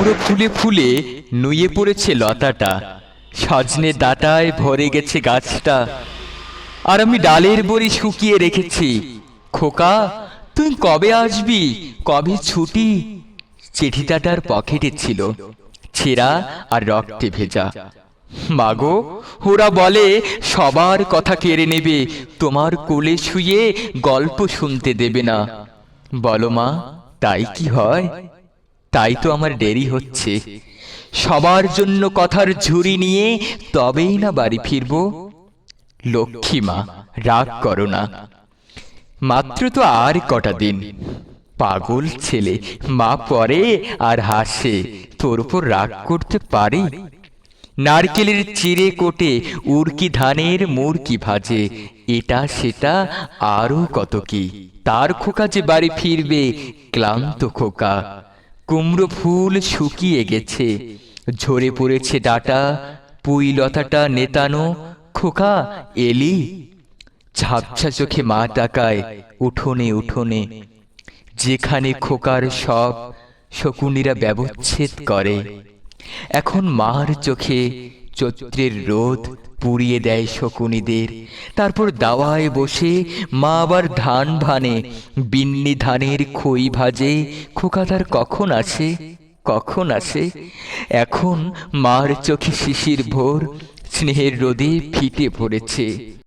কুমড়ো ফুলে ফুলে নুয়ে পড়েছে লতাটা। সজনে ডাটায় ভরে গেছে গাছটা। আর আমি ডালের বড়ি শুকিয়ে রেখেছি। খোকা, তুই কবে আসবি? কবে ছুটি? চিঠিটাটার পকেটে ছিল। ছেঁড়া আর রক্তে ভেজা। মাগো, ওরা বলে, সবার কথা কেড়ে নেবে, তোমার কোলে শুয়ে গল্প শুনতে দেবে না। বলো মা, তাই কি হয়? তাই তো আমার দেরি হচ্ছে। সবার জন্য কথার ঝুড়ি নিয়ে তবেই না বাড়ি ফিরব। লক্ষ্মী মা, রাগ করো না। মাত্র তো আর কটা দিন। পাগল ছেলে, মা পরে আর হাসে। তোর উপর রাগ করতে পারে? নারকেলের চিড়ে কোটে উড়কি ধানের মুরকি ভাজে। এটা সেটা আরও কত কি? তার খোকা যে বাড়ি ফিরবে, ক্লান্ত খোকা। কুমড়ো ফুল শুকিয়ে গেছে। ঝরে পড়েছে ডাটা, পুই লতাটা নেতানো, খোকা, এলি। ঝাপছা চোখে মা তাকায়, উঠোনে উঠোনে। যেখানে খোকার সব শকুনিরা ব্যবচ্ছেদ করে। এখন মার চোখে চৈত্রের রোদ পুড়িয়ে দেয় শকুনিদের। তারপর দাওয়ায় বসে মা আবার ধান ভানে, বিন্নি ধানের খই ভাজে, খোকা তার কখন আসে কখন আসে এখন মার চোখে শিশির ভোর, স্নেহের রোদে ফিটে পড়েছে।